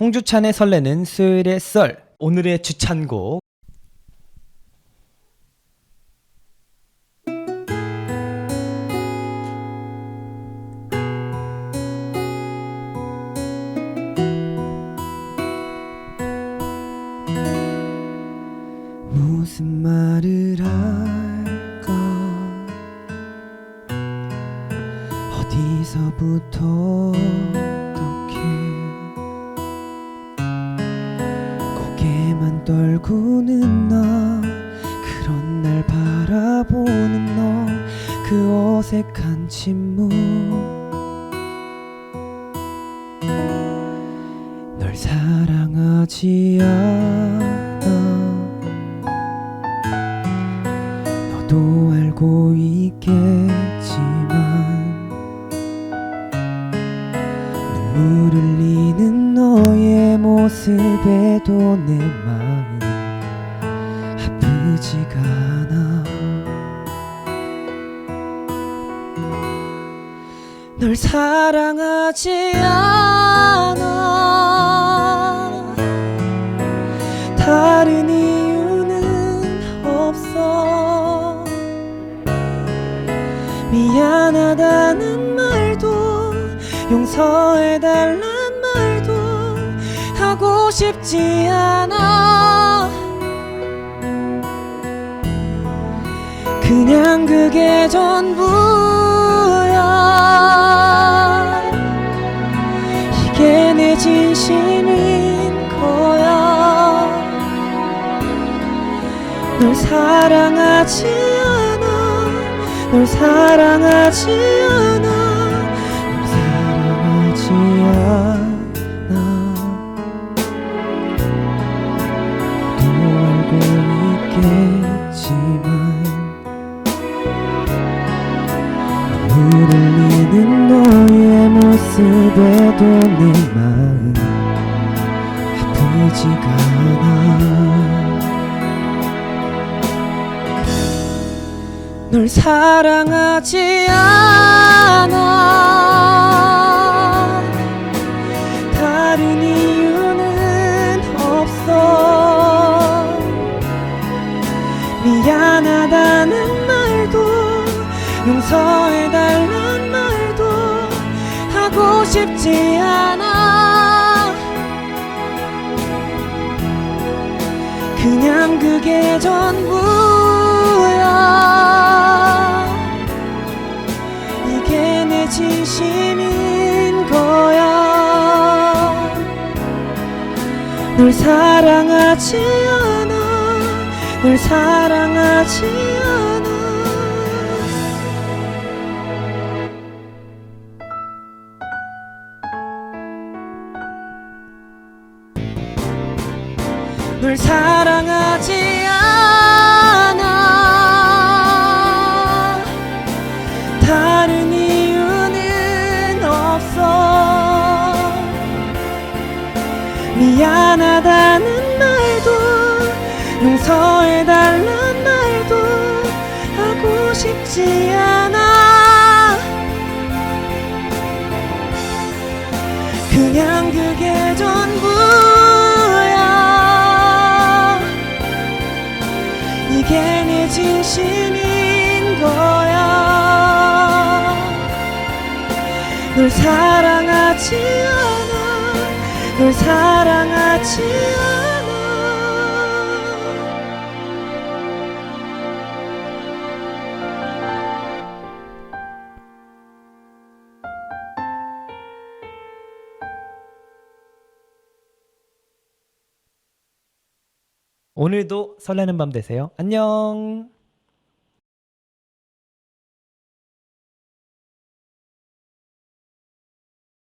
홍주찬의 설레는 수요일의 썰 오늘의 주찬곡. 무슨 말을 할까? 어디서부터 떨구는 나 그런 날 바라보는 너 그 어색한 침묵. 널 사랑하지 않아. 너도 알고 있겠지만 눈물 흘리는 너의 모습에도 내 마음 아프지가 않아. 널 사랑하지 않아. 다른 이유는 없어. 미안하다는 말도 용서해달란 말도 하고 싶지 않아 그냥 그게 전부야. 이게 내 진심인 거야. 널 사랑하지 않아. 널 사랑하지 않아 모습에도 내 마음 아프지가 않아. 널 사랑하지 않아. 다른 이유는 없어. 미안하다는 말도 용서해달란 말 도 하고 싶지 않아. 그냥 그게 전부야. 이게 내 진심인 거야. 널 사랑하지 않아. 널 사랑하지 않아 널 사랑하지 않아. 다른 이유는 없어. 미안하다는 말도 용서해달란 말도 하고 싶지 않아 널 사랑하지 않아 널 사랑하지 않아 오늘도 설레는 밤 되세요. 안녕.